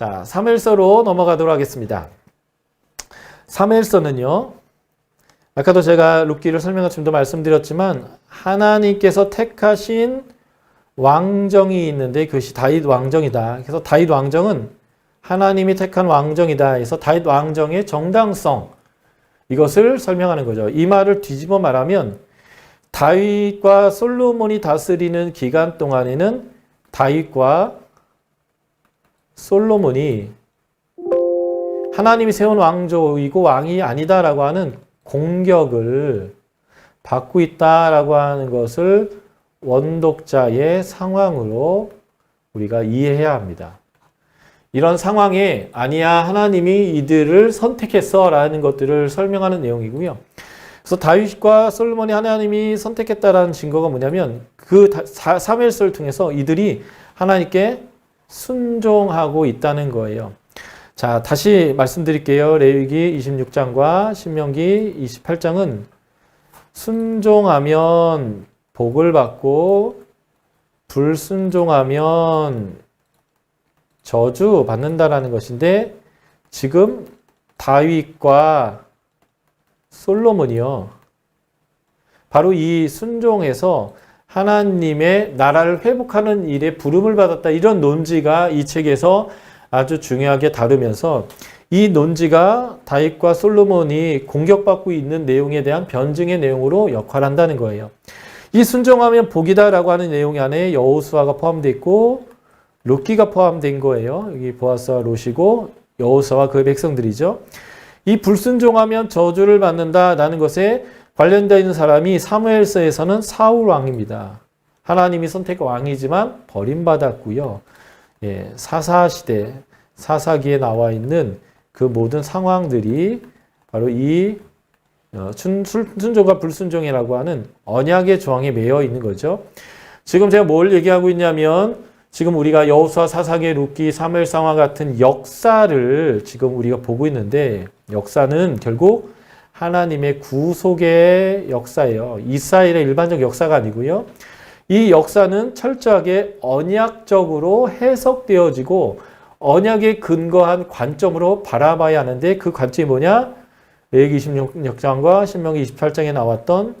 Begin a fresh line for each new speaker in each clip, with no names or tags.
자, 3일서로 넘어가도록 하겠습니다. 3일서는요. 아까도 제가 룻기를 설명할 쯤도 말씀드렸지만 하나님께서 택하신 왕정이 있는데 그것이 다윗 왕정이다. 그래서 다윗 왕정은 하나님이 택한 왕정이다. 해서 다윗 왕정의 정당성 이것을 설명하는 거죠. 이 말을 뒤집어 말하면 다윗과 솔로몬이 다스리는 기간 동안에는 다윗과 솔로몬이 하나님이 세운 왕조이고 왕이 아니다라고 하는 공격을 받고 있다라고 하는 것을 원독자의 상황으로 우리가 이해해야 합니다. 이런 상황에 아니야 하나님이 이들을 선택했어라는 것들을 설명하는 내용이고요. 그래서 다윗과 솔로몬이 하나님이 선택했다라는 증거가 뭐냐면 그 3일서를 통해서 이들이 하나님께 순종하고 있다는 거예요. 자, 다시 말씀드릴게요. 레위기 26장과 신명기 28장은 순종하면 복을 받고 불순종하면 저주 받는다라는 것인데 지금 다윗과 솔로몬이요. 바로 이 순종에서 하나님의 나라를 회복하는 일에 부름을 받았다. 이런 논지가 이 책에서 아주 중요하게 다루면서 이 논지가 다윗과 솔로몬이 공격받고 있는 내용에 대한 변증의 내용으로 역할한다는 거예요. 이 순종하면 복이다라고 하는 내용 안에 여호수아가 포함되어 있고 롯기가 포함된 거예요. 여기 보아스와 롯이고 여호수아와 그의 백성들이죠. 이 불순종하면 저주를 받는다라는 것에 관련되어 있는 사람이 사무엘서에서는 사울 왕입니다. 하나님이 선택 왕이지만 버림받았고요. 예, 사사 시대 사사기에 나와 있는 그 모든 상황들이 바로 이 어, 순종과 불순종이라고 하는 언약의 조항에 매여 있는 거죠. 지금 제가 뭘 얘기하고 있냐면 지금 우리가 여호수아 사사기 룻기 사무엘상과 같은 역사를 지금 우리가 보고 있는데 역사는 결국 하나님의 구속의 역사예요. 이스라엘의 일반적 역사가 아니고요. 이 역사는 철저하게 언약적으로 해석되어지고 언약에 근거한 관점으로 바라봐야 하는데 그 관점이 뭐냐? 레기 26장과 신명기 28장에 나왔던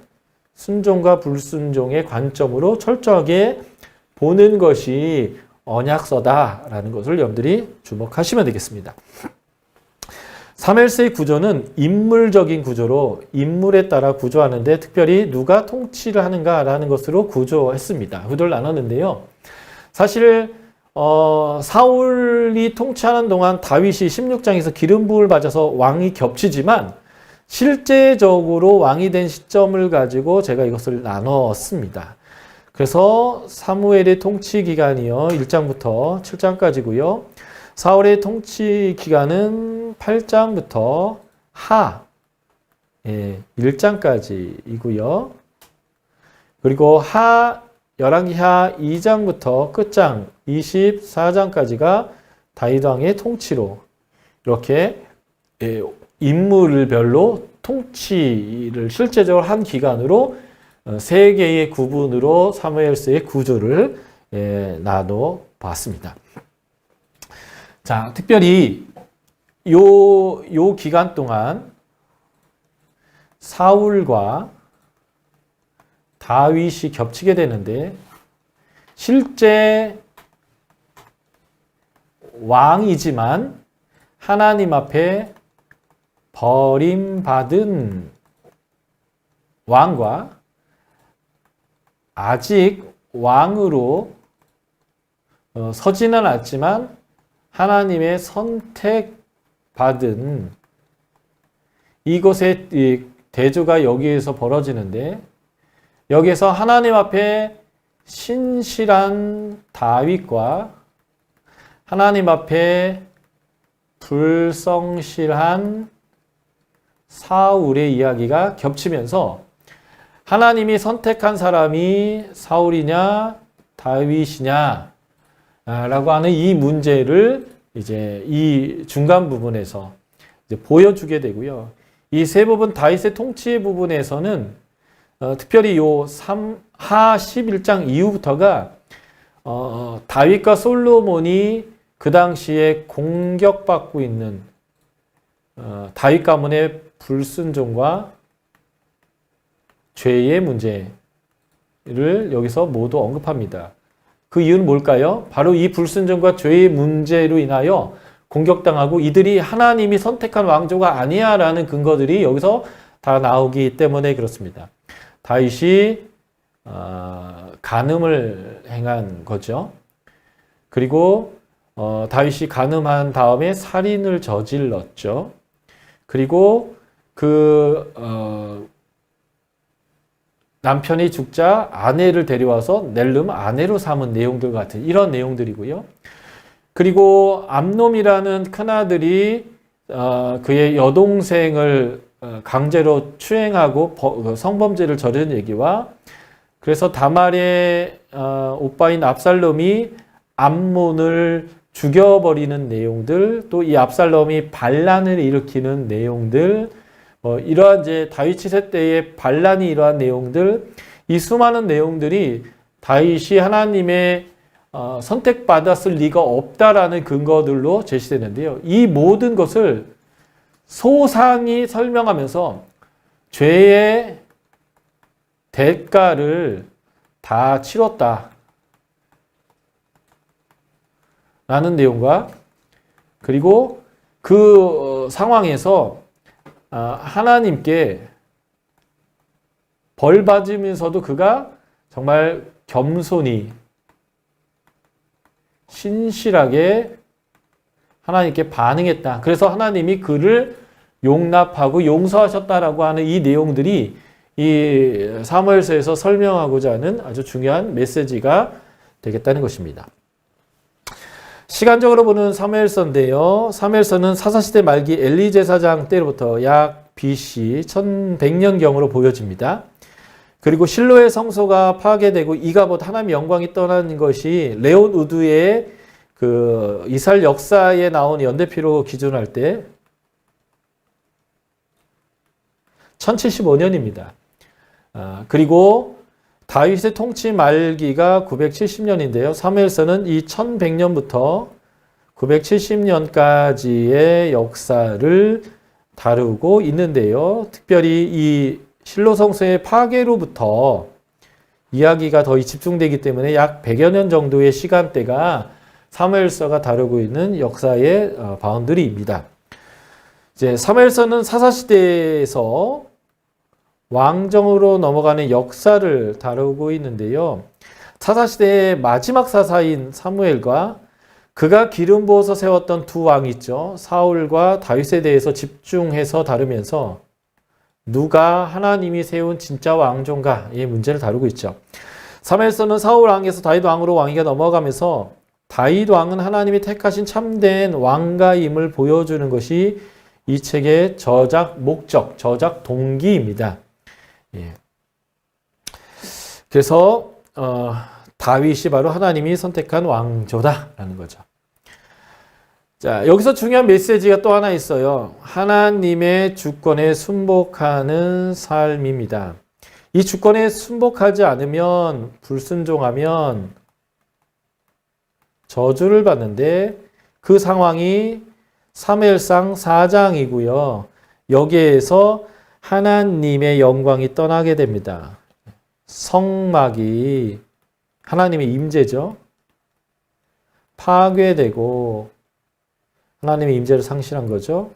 순종과 불순종의 관점으로 철저하게 보는 것이 언약서다라는 것을 여러분들이 주목하시면 되겠습니다. 3일세의 구조는 인물적인 구조로 인물에 따라 구조하는데 특별히 누가 통치를 하는가라는 것으로 구조했습니다. 구도를 나눴는데요. 사실 어, 사울이 통치하는 동안 다윗이 16장에서 기름 부을 받아서 왕이 겹치지만 실제적으로 왕이 된 시점을 가지고 제가 이것을 나눴습니다. 그래서 사무엘의 통치 기간이요. 1장부터 7장까지고요. 사울의 통치 기간은 8장부터 하 예, 1장까지이고요. 그리고 하 열왕기 하 2장부터 끝장 24장까지가 다윗 왕의 통치로 이렇게 예, 인물별로 통치를 실제적으로 한 기간으로 어, 세 개의 구분으로 사무엘서의 구조를 예, 나눠 봤습니다. 자, 특별히 요, 요 기간 동안 사울과 다윗이 겹치게 되는데 실제 왕이지만 하나님 앞에 버림받은 왕과 아직 왕으로 어, 서지는 않지만 하나님의 선택받은 이곳의 대조가 여기에서 벌어지는데 여기에서 하나님 앞에 신실한 다윗과 하나님 앞에 불성실한 사울의 이야기가 겹치면서 하나님이 선택한 사람이 사울이냐 다윗이냐 라고 하는 이 문제를 이제 이 중간 부분에서 보여주게 되고요. 이 세 부분 다윗의 통치 부분에서는 어, 특별히 요 3, 하 11장 이후부터가 어, 다윗과 솔로몬이 그 당시에 공격받고 있는 어, 다윗 가문의 불순종과 죄의 문제를 여기서 모두 언급합니다. 그 이유는 뭘까요? 바로 이 불순종과 죄의 문제로 인하여 공격당하고 이들이 하나님이 선택한 왕조가 아니야라는 근거들이 여기서 다 나오기 때문에 그렇습니다. 다윗이 어, 간음을 행한 거죠. 그리고 어, 다윗이 간음한 다음에 살인을 저질렀죠. 그리고 그 어, 남편이 죽자 아내를 데려와서 낼름 아내로 삼은 내용들 같은 이런 내용들이고요. 그리고 암놈이라는 큰아들이 어, 그의 여동생을 어, 강제로 추행하고 버- 그 성범죄를 저지른 얘기와 그래서 다말의 어, 오빠인 압살롬이 암몬을 죽여버리는 내용들 또 이 압살롬이 반란을 일으키는 내용들 뭐 이러한 이제 다윗 치세 때의 반란이 이러한 내용들 이 수많은 내용들이 다윗이 하나님의 어, 선택받았을 리가 없다라는 근거들로 제시되는데요. 이 모든 것을 소상히 설명하면서 죄의 대가를 다 치렀다. 라는 내용과 그리고 그 어, 상황에서 아, 하나님께 벌 받으면서도 그가 정말 겸손히 신실하게 하나님께 반응했다. 그래서 하나님이 그를 용납하고 용서하셨다라고 하는 이 내용들이 이 사무엘서에서 설명하고자 하는 아주 중요한 메시지가 되겠다는 것입니다. 시간적으로 보는 사무엘서인데요. 사무엘서는 사사시대 말기 엘리 제사장 때로부터 약 BC 1100년경으로 보여집니다. 그리고 실로의 성소가 파괴되고 이가봇 하나님의 영광이 떠나는 것이 레온 우드의 그 이스라엘 역사에 나온 연대피로 기준할 때 1075년입니다. 아, 그리고 다윗의 통치 말기가 970년인데요. 사무엘서는 이 1100년부터 970년까지의 역사를 다루고 있는데요. 특별히 이 실로 성소의 파괴로부터 이야기가 더 집중되기 때문에 약 100여 년 정도의 시간대가 사무엘서가 다루고 있는 역사의 어, 바운드리입니다. 이제 사무엘서는 사사 시대에서 왕정으로 넘어가는 역사를 다루고 있는데요. 사사 시대의 마지막 사사인 사무엘과 그가 기름 부어서 세웠던 두 왕 있죠. 사울과 다윗에 대해서 집중해서 다루면서 누가 하나님이 세운 진짜 왕종가의 문제를 다루고 있죠. 사무엘서는 사울 왕에서 다윗 왕으로 왕위가 넘어가면서 다윗 왕은 하나님이 택하신 참된 왕가임을 보여주는 것이 이 책의 저작 목적, 저작 동기입니다. 예. 그래서 어, 다윗이 바로 하나님이 선택한 왕조다라는 거죠. 자, 여기서 중요한 메시지가 또 하나 있어요. 하나님의 주권에 순복하는 삶입니다. 이 주권에 순복하지 않으면, 불순종하면 저주를 받는데 그 상황이 사무엘상 4장이고요. 여기에서 하나님의 영광이 떠나게 됩니다. 성막이 하나님의 임재죠. 파괴되고 하나님의 임재를 상실한 거죠.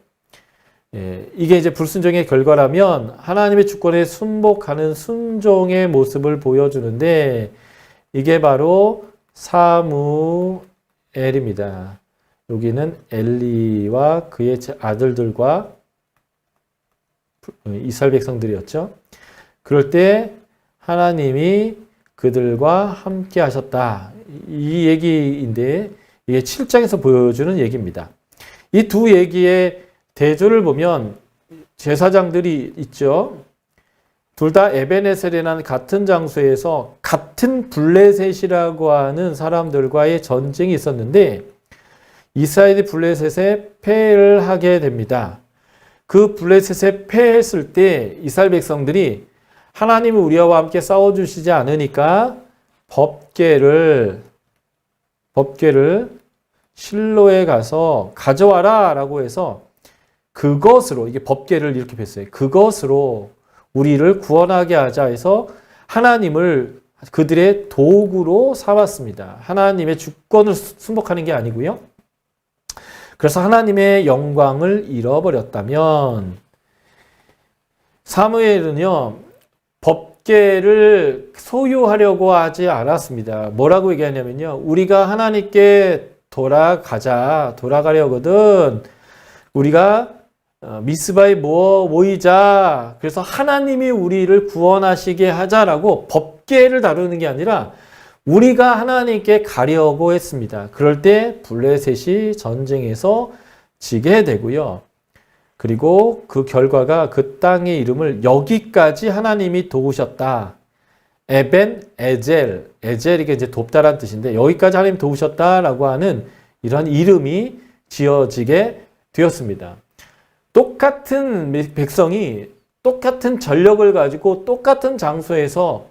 예, 이게 이제 불순종의 결과라면 하나님의 주권에 순복하는 순종의 모습을 보여주는데 이게 바로 사무엘입니다. 여기는 엘리와 그의 아들들과 이스라엘 백성들이었죠. 그럴 때 하나님이 그들과 함께 하셨다. 이 얘기인데 이게 7장에서 보여주는 얘기입니다. 이 두 얘기의 대조를 보면 제사장들이 있죠. 둘 다 에베네셀이라는 같은 장소에서 같은 블레셋이라고 하는 사람들과의 전쟁이 있었는데 이스라엘이 블레셋에 패를 하게 됩니다. 그 블레셋에 패했을 때 이스라엘 백성들이 하나님은 우리와 함께 싸워주시지 않으니까 법궤를 법궤를 실로에 가서 가져와라 라고 해서 그것으로 이게 법계를 이렇게 뵀어요. 그것으로 우리를 구원하게 하자 해서 하나님을 그들의 도구로 삼았습니다. 하나님의 주권을 수- 순복하는 게 아니고요. 그래서 하나님의 영광을 잃어버렸다면 사무엘은요 법계를 소유하려고 하지 않았습니다. 뭐라고 얘기하냐면요, 우리가 하나님께 돌아가자, 돌아가려거든. 우리가 어, 미스바에 모어 모이자. 그래서 하나님이 우리를 구원하시게 하자라고 법계를 다루는 게 아니라 우리가 하나님께 가려고 했습니다. 그럴 때 블레셋이 전쟁에서 지게 되고요. 그리고 그 결과가 그 땅의 이름을 여기까지 하나님이 도우셨다. 에벤 에젤, 에젤 이게 이제 돕다란 뜻인데 여기까지 하나님 도우셨다라고 하는 이런 이름이 지어지게 되었습니다. 똑같은 백성이 똑같은 전력을 가지고 똑같은 장소에서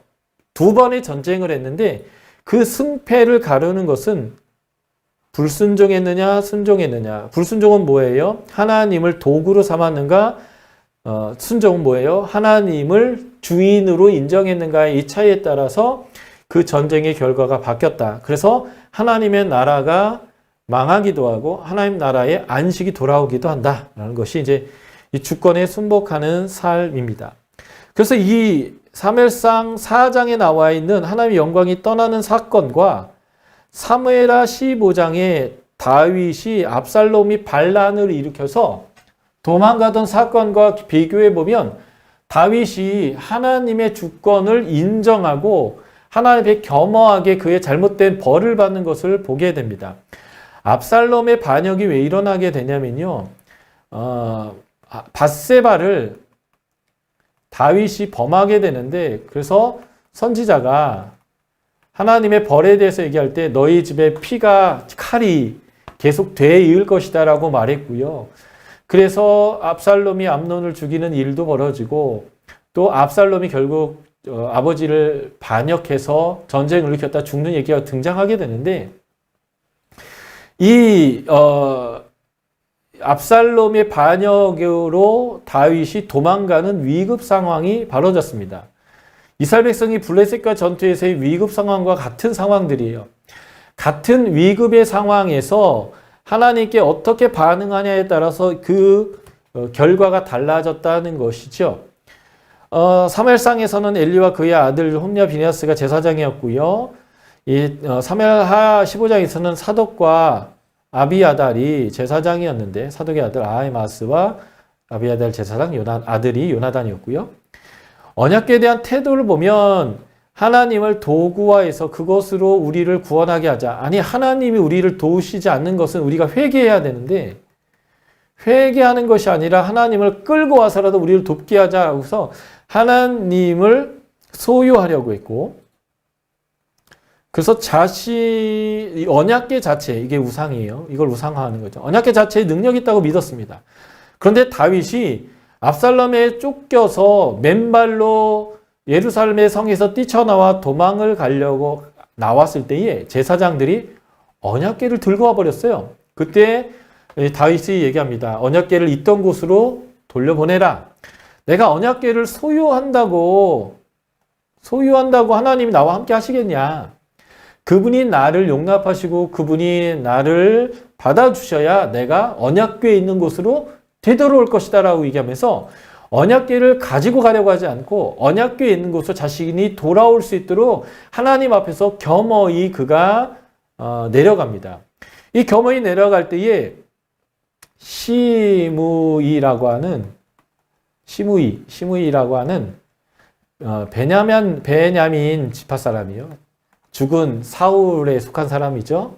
두 번의 전쟁을 했는데 그 승패를 가르는 것은 불순종했느냐, 순종했느냐. 불순종은 뭐예요? 하나님을 도구로 삼았는가? 어, 순종은 뭐예요? 하나님을 주인으로 인정했는가의 이 차이에 따라서 그 전쟁의 결과가 바뀌었다. 그래서 하나님의 나라가 망하기도 하고 하나님 나라의 안식이 돌아오기도 한다라는 것이 이제 이 주권에 순복하는 삶입니다. 그래서 이 사멜상 4장에 나와 있는 하나님의 영광이 떠나는 사건과 사무엘하 15장에 다윗이 압살롬이 반란을 일으켜서 도망가던 사건과 비교해 보면 다윗이 하나님의 주권을 인정하고 하나님의 겸허하게 그의 잘못된 벌을 받는 것을 보게 됩니다. 압살롬의 반역이 왜 일어나게 되냐면요. 어, 아, 바세바를 다윗이 범하게 되는데 그래서 선지자가 하나님의 벌에 대해서 얘기할 때 너희 집에 피가 칼이 계속 되이을 것이다라고 말했고요. 그래서 압살롬이 암논을 죽이는 일도 벌어지고 또 압살롬이 결국 어, 아버지를 반역해서 전쟁을 일으켰다 죽는 얘기가 등장하게 되는데 이 어, 압살롬의 반역으로 다윗이 도망가는 위급 상황이 벌어졌습니다. 이스라엘 백성이 블레셋과 전투에서의 위급 상황과 같은 상황들이에요. 같은 위급의 상황에서 하나님께 어떻게 반응하냐에 따라서 그 어, 결과가 달라졌다는 것이죠. 어, 사멜상에서는 엘리와 그의 아들 홈냐 비니아스가 제사장이었고요. 이 어, 사멜하 15장에서는 사독과 아비아달이 제사장이었는데 사독의 아들 아이마스와 아비아달 제사장 요나, 아들이 요나단이었고요. 언약궤에 대한 태도를 보면 하나님을 도구화해서 그것으로 우리를 구원하게 하자. 아니 하나님이 우리를 도우시지 않는 것은 우리가 회개해야 되는데 회개하는 것이 아니라 하나님을 끌고 와서라도 우리를 돕게 하자고 해서 하나님을 소유하려고 했고 그래서 자신 언약계 자체 이게 우상이에요. 이걸 우상화하는 거죠. 언약계 자체에 능력이 있다고 믿었습니다. 그런데 다윗이 압살롬에 쫓겨서 맨발로 예루살렘의 성에서 뛰쳐나와 도망을 가려고 나왔을 때에 제사장들이 언약궤를 들고 와 버렸어요. 그때 다윗이 얘기합니다. 언약궤를 있던 곳으로 돌려보내라. 내가 언약궤를 소유한다고 소유한다고 하나님이 나와 함께 하시겠냐? 그분이 나를 용납하시고 그분이 나를 받아주셔야 내가 언약궤에 있는 곳으로 되돌아올 것이다 라고 얘기하면서 언약궤를 가지고 가려고 하지 않고 언약궤에 있는 곳으로 자신이 돌아올 수 있도록 하나님 앞에서 겸허히 그가 어, 내려갑니다. 이 겸허히 내려갈 때에 시무이라고 하는 시무이 시무이라고 하는 어, 베냐민 베냐민 지파 사람이요. 죽은 사울에 속한 사람이죠.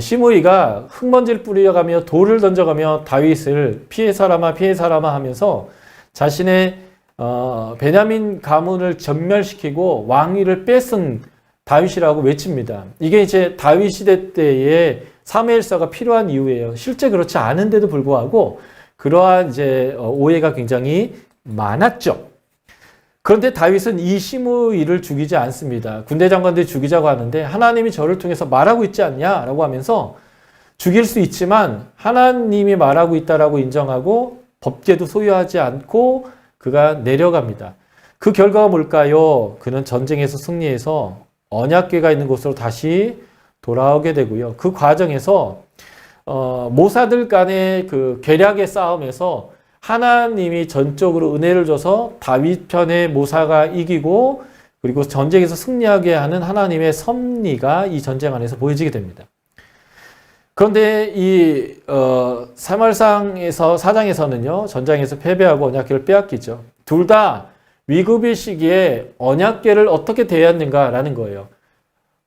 시므이가 흙먼지를 뿌려가며 돌을 던져가며 다윗을 피해 사람아 피해 사람아 하면서 자신의 어, 베냐민 가문을 전멸시키고 왕위를 뺏은 다윗이라고 외칩니다. 이게 이제 다윗 시대 때에 사무엘사가 필요한 이유예요. 실제 그렇지 않은데도 불구하고 그러한 이제 어, 오해가 굉장히 많았죠. 그런데 다윗은 이 시므이를 죽이지 않습니다. 군대 장관들이 죽이자고 하는데 하나님이 저를 통해서 말하고 있지 않냐라고 하면서 죽일 수 있지만 하나님이 말하고 있다라고 인정하고 법계도 소유하지 않고 그가 내려갑니다. 그 결과가 뭘까요? 그는 전쟁에서 승리해서 언약궤가 있는 곳으로 다시 돌아오게 되고요. 그 과정에서 어, 모사들 간의 그 계략의 싸움에서 하나님이 전적으로 은혜를 줘서 다윗 편의 모사가 이기고 그리고 전쟁에서 승리하게 하는 하나님의 섭리가 이 전쟁 안에서 보여지게 됩니다. 그런데 이 어, 사말상에서 사장에서는요 전장에서 패배하고 언약궤를 빼앗기죠. 둘 다 위급의 시기에 언약궤를 어떻게 대했는가라는 거예요.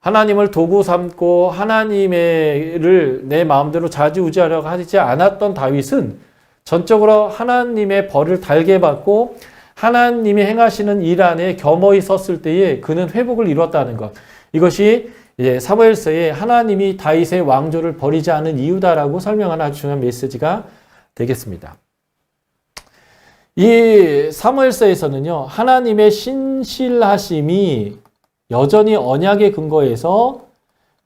하나님을 도구 삼고 하나님을 내 마음대로 좌지우지하려고 하지 않았던 다윗은 전적으로 하나님의 벌을 달게 받고 하나님이 행하시는 일 안에 겸허히 섰을 때에 그는 회복을 이뤘다는 것. 이것이 이제 사무엘서에 하나님이 다윗의 왕조를 버리지 않은 이유다라고 설명하는 아주 중요한 메시지가 되겠습니다. 이 사무엘서에서는요, 하나님의 신실하심이 여전히 언약의 근거에서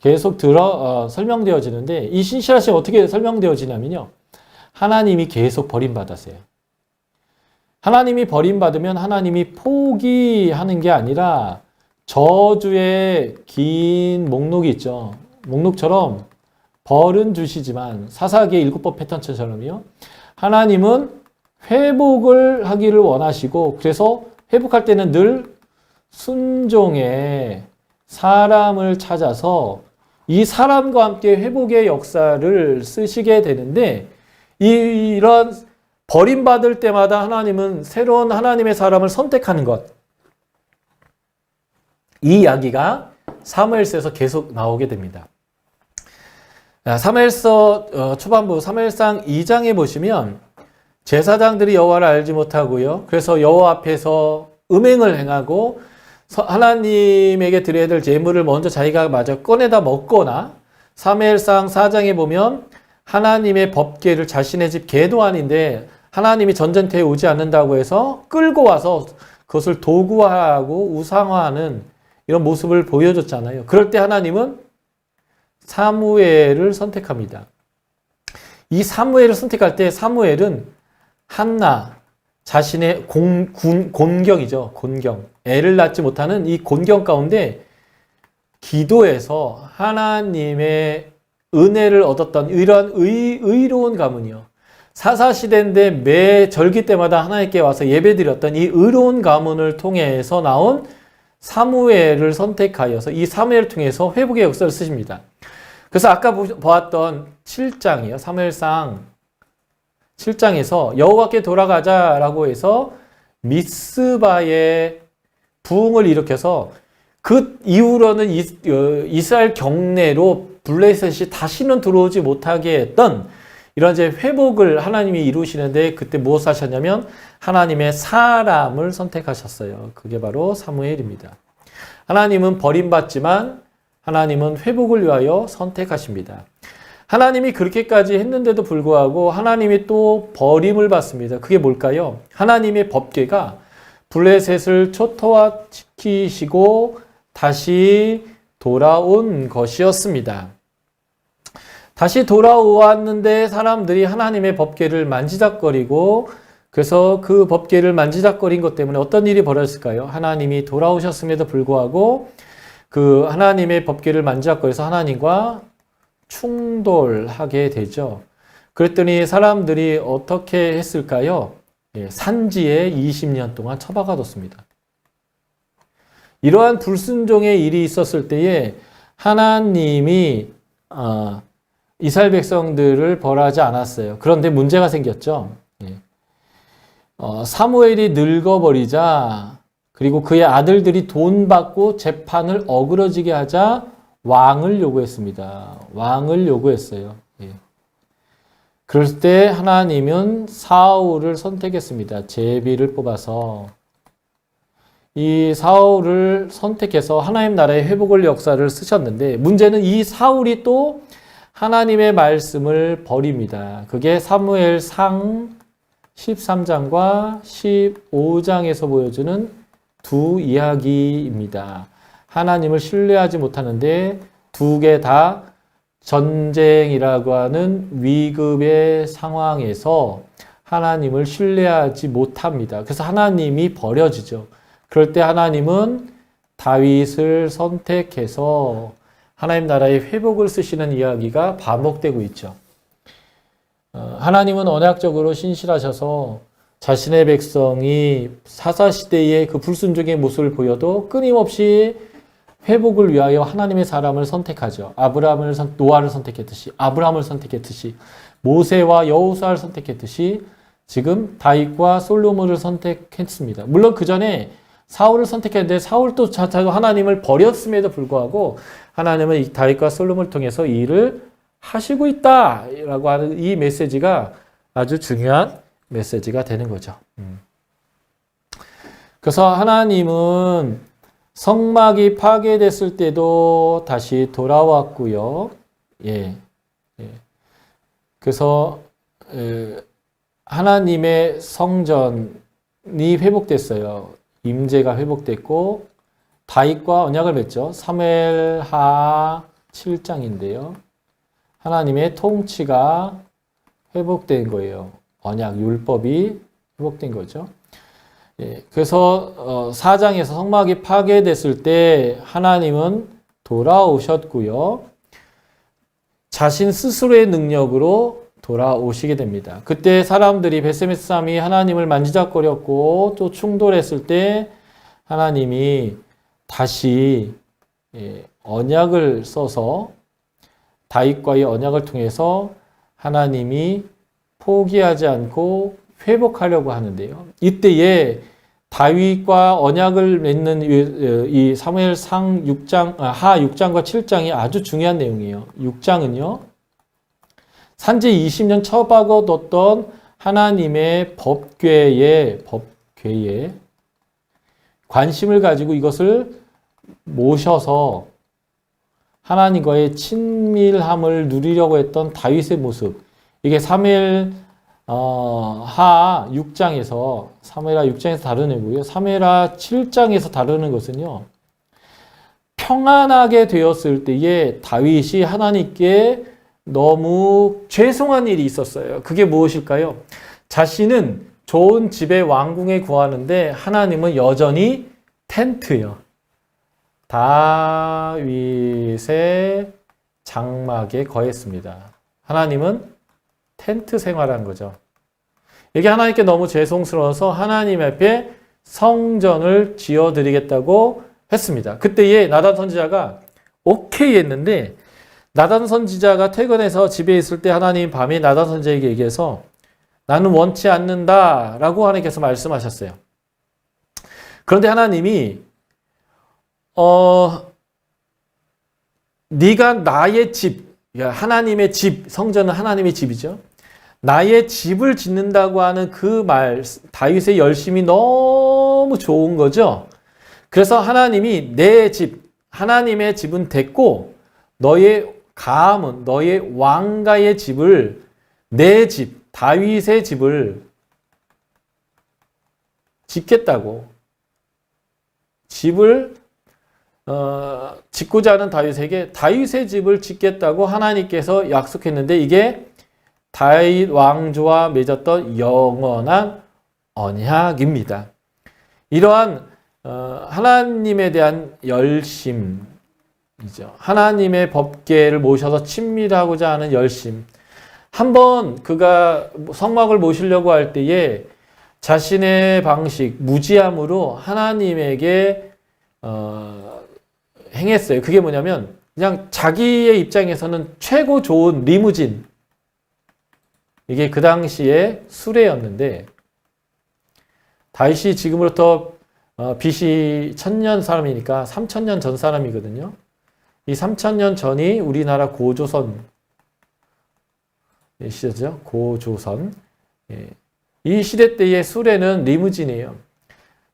계속 들어 어, 설명되어지는데 이 신실하심이 어떻게 설명되어지냐면요, 하나님이 계속 버림받았어요. 하나님이 버림받으면 하나님이 포기하는 게 아니라 저주의 긴 목록이 있죠. 목록처럼 벌은 주시지만 사사기의 일곱 법 패턴처럼요. 하나님은 회복을 하기를 원하시고 그래서 회복할 때는 늘 순종의 사람을 찾아서 이 사람과 함께 회복의 역사를 쓰시게 되는데 이런 버림받을 때마다 하나님은 새로운 하나님의 사람을 선택하는 것. 이 이야기가 사무엘서에서 계속 나오게 됩니다. 사무엘서 어, 초반부 사무엘상 2장에 보시면 제사장들이 여호와를 알지 못하고요. 그래서 여호와 앞에서 음행을 행하고 하나님에게 드려야 될 제물을 먼저 자기가 마저 꺼내다 먹거나 사무엘상 4장에 보면 하나님의 법궤를 자신의 집 계도안인데 하나님이 전쟁터에 오지 않는다고 해서 끌고 와서 그것을 도구화하고 우상화하는 이런 모습을 보여줬잖아요. 그럴 때 하나님은 사무엘을 선택합니다. 이 사무엘을 선택할 때 사무엘은 한나 자신의 공, 군, 곤경이죠. 곤경. 애를 낳지 못하는 이 곤경 가운데 기도에서 하나님의 은혜를 얻었던 이런 의, 의로운 가문이요. 사사시대인데 매 절기 때마다 하나님께 와서 예배드렸던 이 의로운 가문을 통해서 나온 사무엘을 선택하여서 이 사무엘을 통해서 회복의 역사를 쓰십니다. 그래서 아까 보았던 7장이요. 사무엘상 7장에서 여호와께 돌아가자라고 해서 미스바의 부흥을 일으켜서 그 이후로는 어, 이스라엘 경내로 블레셋이 다시는 들어오지 못하게 했던 이런 이제 회복을 하나님이 이루시는데 그때 무엇 하셨냐면 하나님의 사람을 선택하셨어요. 그게 바로 사무엘입니다. 하나님은 버림받지만 하나님은 회복을 위하여 선택하십니다. 하나님이 그렇게까지 했는데도 불구하고 하나님이 또 버림을 받습니다. 그게 뭘까요? 하나님의 법계가 블레셋을 초토화시키시고 다시 돌아온 것이었습니다. 다시 돌아왔는데 사람들이 하나님의 법계를 만지작거리고 그래서 그 법계를 만지작거린 것 때문에 어떤 일이 벌어졌을까요? 하나님이 돌아오셨음에도 불구하고 그 하나님의 법계를 만지작거려서 하나님과 충돌하게 되죠. 그랬더니 사람들이 어떻게 했을까요? 예, 산지에 20년 동안 처박아뒀습니다. 이러한 불순종의 일이 있었을 때에 하나님이 아, 이스라엘 백성들을 벌하지 않았어요. 그런데 문제가 생겼죠. 예. 어, 사무엘이 늙어버리자 그리고 그의 아들들이 돈 받고 재판을 어그러지게 하자 왕을 요구했습니다. 왕을 요구했어요. 예. 그럴 때 하나님은 사울을 선택했습니다. 제비를 뽑아서 이 사울을 선택해서 하나님 나라의 회복을 역사를 쓰셨는데 문제는 이 사울이 또 하나님의 말씀을 버립니다. 그게 사무엘 상 13장과 15장에서 보여주는 두 이야기입니다. 하나님을 신뢰하지 못하는데 두 개 다 전쟁이라고 하는 위급의 상황에서 하나님을 신뢰하지 못합니다. 그래서 하나님이 버려지죠. 그럴 때 하나님은 다윗을 선택해서 하나님 나라의 회복을 쓰시는 이야기가 반복되고 있죠. 어, 하나님은 언약적으로 신실하셔서 자신의 백성이 사사시대의 그 불순종의 모습을 보여도 끊임없이 회복을 위하여 하나님의 사람을 선택하죠. 아브라함을 선, 노아를 선택했듯이 아브라함을 선택했듯이 모세와 여호수아를 선택했듯이 지금 다윗과 솔로몬을 선택했습니다. 물론 그 전에 사울을 선택했는데 사울도 자체도 하나님을 버렸음에도 불구하고 하나님은 이 다윗과 솔로몬을 통해서 이 일을 하시고 있다라고 하는 이 메시지가 아주 중요한 메시지가 되는 거죠. 음. 그래서 하나님은 성막이 파괴됐을 때도 다시 돌아왔고요. 예. 예. 그래서 에, 하나님의 성전이 회복됐어요. 임재가 회복됐고 다윗과 언약을 맺죠. 사무엘하 7장인데요. 하나님의 통치가 회복된 거예요. 언약 율법이 회복된 거죠. 예, 그래서 어, 사장에서 성막이 파괴됐을 때 하나님은 돌아오셨고요. 자신 스스로의 능력으로 돌아오시게 됩니다. 그때 사람들이 베세메스 삼이 하나님을 만지작거렸고 또 충돌했을 때 하나님이 다시 예, 언약을 써서 다윗과의 언약을 통해서 하나님이 포기하지 않고 회복하려고 하는데요. 이때에 다윗과 언약을 맺는 이 사무엘상 6장 하 6장과 7장이 아주 중요한 내용이에요. 6장은요. 산지 20년 처박아 뒀던 하나님의 법궤에 법궤에 관심을 가지고 이것을 모셔서 하나님과의 친밀함을 누리려고 했던 다윗의 모습. 이게 사무엘 어, 하 6장에서 사무엘하 6장에서 다루는 거고요. 사무엘하 7장에서 다루는 것은요. 평안하게 되었을 때에 다윗이 하나님께 너무 죄송한 일이 있었어요. 그게 무엇일까요? 자신은 좋은 집에 왕궁에 구하는데 하나님은 여전히 텐트요. 다윗의 장막에 거했습니다. 하나님은 텐트 생활한 거죠. 이게 하나님께 너무 죄송스러워서 하나님 앞에 성전을 지어드리겠다고 했습니다. 그때에 나단 선지자가 오케이 했는데 나단 선지자가 퇴근해서 집에 있을 때 하나님 밤에 나단 선지자에게 얘기해서 나는 원치 않는다 라고 하나님께서 말씀하셨어요. 그런데 하나님이 어 네가 나의 집, 하나님의 집, 성전은 하나님의 집이죠. 나의 집을 짓는다고 하는 그 말, 다윗의 열심이 너무 좋은 거죠. 그래서 하나님이 내 집, 하나님의 집은 됐고, 너의 가문, 너의 왕가의 집을, 내 집, 다윗의 집을 짓겠다고. 집을, 어, 짓고자 하는 다윗에게 다윗의 집을 짓겠다고 하나님께서 약속했는데 이게 다윗 왕조와 맺었던 영원한 언약입니다. 이러한 어, 하나님에 대한 열심이죠. 하나님의 법계를 모셔서 친밀하고자 하는 열심. 한번 그가 성막을 모시려고 할 때에 자신의 방식, 무지함으로 하나님에게 어, 행했어요. 그게 뭐냐면 그냥 자기의 입장에서는 최고 좋은 리무진, 이게 그 당시에 수레였는데 다윗이 지금으로부터 어, BC 천년 사람이니까 3천년 전 사람이거든요. 이 3천년 전이 우리나라 고조선 시대죠. 고조선. 예. 이 시대 때의 수레는 리무진이에요.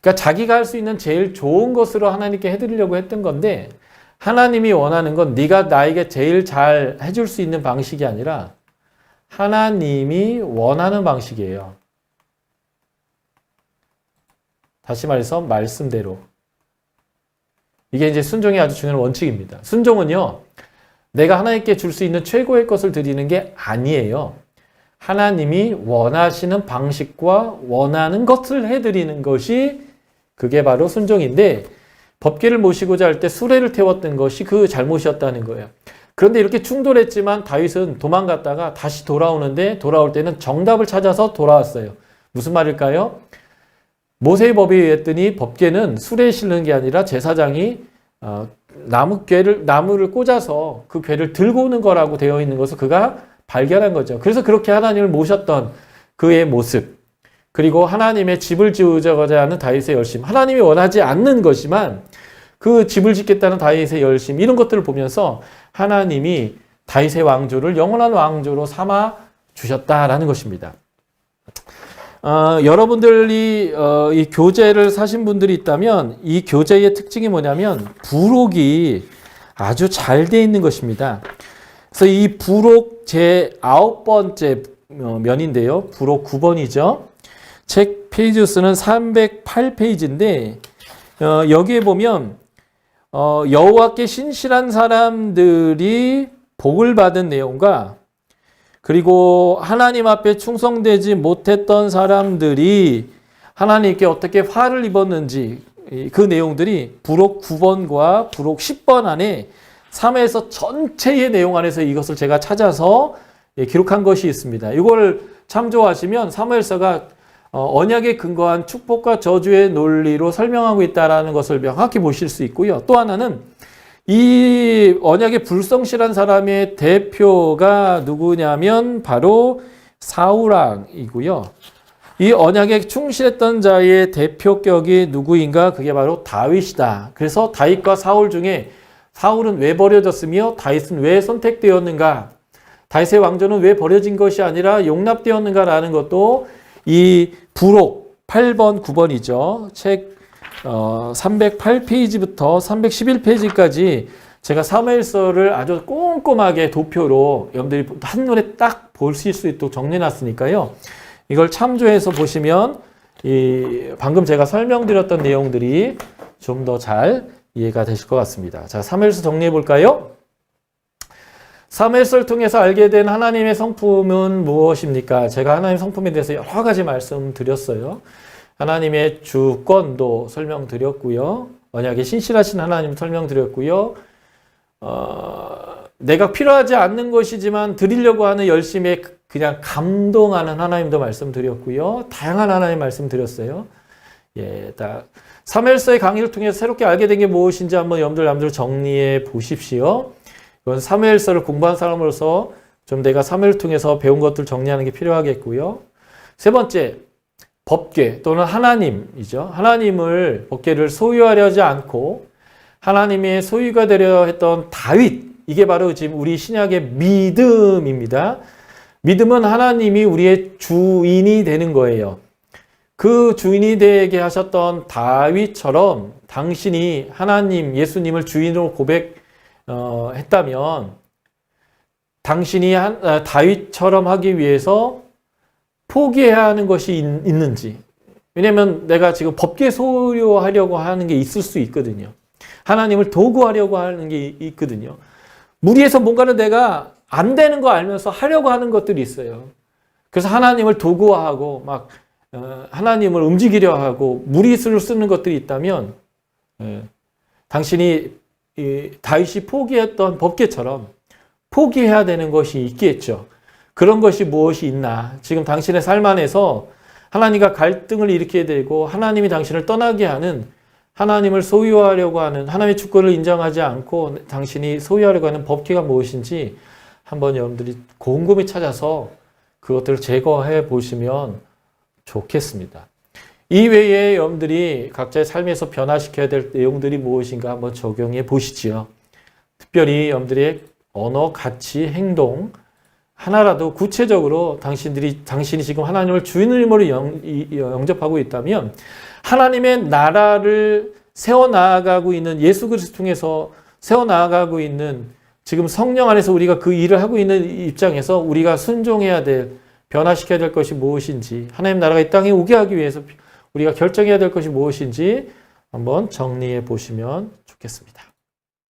그러니까 자기가 할 수 있는 제일 좋은 것으로 하나님께 해드리려고 했던 건데 하나님이 원하는 건 네가 나에게 제일 잘 해줄 수 있는 방식이 아니라 하나님이 원하는 방식이에요. 다시 말해서 말씀대로. 이게 이제 순종의 아주 중요한 원칙입니다. 순종은요, 내가 하나님께 줄 수 있는 최고의 것을 드리는 게 아니에요. 하나님이 원하시는 방식과 원하는 것을 해드리는 것이 그게 바로 순종인데 법계를 모시고자 할 때 수레를 태웠던 것이 그 잘못이었다는 거예요. 그런데 이렇게 충돌했지만 다윗은 도망갔다가 다시 돌아오는데 돌아올 때는 정답을 찾아서 돌아왔어요. 무슨 말일까요? 모세의 법에 의했더니 법계는 수레에 실는 게 아니라 제사장이 어, 나무 궤를 나무를 꽂아서 그 궤를 들고 오는 거라고 되어 있는 것을 그가 발견한 거죠. 그래서 그렇게 하나님을 모셨던 그의 모습 그리고 하나님의 집을 지으고자 하는 다윗의 열심 하나님이 원하지 않는 것이지만 그 집을 짓겠다는 다윗의 열심 이런 것들을 보면서 하나님이 다윗의 왕조를 영원한 왕조로 삼아 주셨다라는 것입니다. 어, 여러분들이 어, 이 교재를 사신 분들이 있다면 이 교재의 특징이 뭐냐면 부록이 아주 잘 돼 있는 것입니다. 그래서 이 부록 제 아홉 번째 어, 면인데요. 부록 9번이죠. 책 페이지 수는 308페이지인데 어, 여기에 보면 어, 여호와께 신실한 사람들이 복을 받은 내용과 그리고 하나님 앞에 충성되지 못했던 사람들이 하나님께 어떻게 화를 입었는지 그 내용들이 부록 9번과 부록 10번 안에 3에서 전체의 내용 안에서 이것을 제가 찾아서 예, 기록한 것이 있습니다. 이걸 참조하시면 사무엘서가 어, 언약에 근거한 축복과 저주의 논리로 설명하고 있다라는 것을 명확히 보실 수 있고요. 또 하나는 이 언약에 불성실한 사람의 대표가 누구냐면 바로 사우랑이고요. 이 언약에 충실했던 자의 대표격이 누구인가? 그게 바로 다윗이다. 그래서 다윗과 사울 중에 사울은 왜 버려졌으며 다윗은 왜 선택되었는가? 다윗의 왕조는 왜 버려진 것이 아니라 용납되었는가라는 것도 이 부록 8번, 9번이죠. 책 어, 308페이지부터 311페이지까지 제가 사무엘서를 아주 꼼꼼하게 도표로 여러분들이 한눈에 딱 보실 수 있도록 정리해놨으니까요. 이걸 참조해서 보시면 이 방금 제가 설명드렸던 내용들이 좀 더 잘 이해가 되실 것 같습니다. 자, 사무엘서 정리해 볼까요? 사무엘서를 통해서 알게 된 하나님의 성품은 무엇입니까? 제가 하나님의 성품에 대해서 여러 가지 말씀드렸어요. 하나님의 주권도 설명드렸고요. 언약에 신실하신 하나님 설명드렸고요. 어, 내가 필요하지 않는 것이지만 드리려고 하는 열심에 그냥 감동하는 하나님도 말씀드렸고요. 다양한 하나님 말씀드렸어요. 예, 다 사무엘서의 강의를 통해서 새롭게 알게 된 게 무엇인지 한번 여러분들 남들 정리해 보십시오. 이건 사무엘서를 공부한 사람으로서 좀 내가 사무엘을 통해서 배운 것들 정리하는 게 필요하겠고요. 세 번째, 법계 또는 하나님이죠. 하나님을 법계를 소유하려 하지 않고 하나님의 소유가 되려 했던 다윗 이게 바로 지금 우리 신약의 믿음입니다. 믿음은 하나님이 우리의 주인이 되는 거예요. 그 주인이 되게 하셨던 다윗처럼 당신이 하나님 예수님을 주인으로 고백했다면 당신이 한, 다윗처럼 하기 위해서 포기해야 하는 것이 있, 는지 왜냐면 내가 지금 법계 소유하려고 하는 게 있을 수 있거든요. 하나님을 도구하려고 하는 게 있거든요. 무리해서 뭔가를 내가 안 되는 거 알면서 하려고 하는 것들이 있어요. 그래서 하나님을 도구화하고 막 어, 하나님을 움직이려 하고 무리수를 쓰는 것들이 있다면 예, 당신이 다윗이 포기했던 법계처럼 포기해야 되는 것이 있겠죠. 그런 것이 무엇이 있나? 지금 당신의 삶 안에서 하나님과 갈등을 일으키게 되고 하나님이 당신을 떠나게 하는 하나님을 소유하려고 하는 하나님의 주권을 인정하지 않고 당신이 소유하려고 하는 법기가 무엇인지 한번 여러분들이 곰곰이 찾아서 그것들을 제거해 보시면 좋겠습니다. 이 외에 여러분들이 각자의 삶에서 변화시켜야 될 내용들이 무엇인가 한번 적용해 보시지요. 특별히 여러분들의 언어, 가치, 행동, 하나라도 구체적으로 당신들이 당신이 지금 하나님을 주인으로 영접하고 있다면 하나님의 나라를 세워 나아가고 있는 예수 그리스도 통해서 세워 나아가고 있는 지금 성령 안에서 우리가 그 일을 하고 있는 입장에서 우리가 순종해야 될 변화시켜야 될 것이 무엇인지 하나님 나라가 이 땅에 오게 하기 위해서 우리가 결정해야 될 것이 무엇인지 한번 정리해 보시면 좋겠습니다.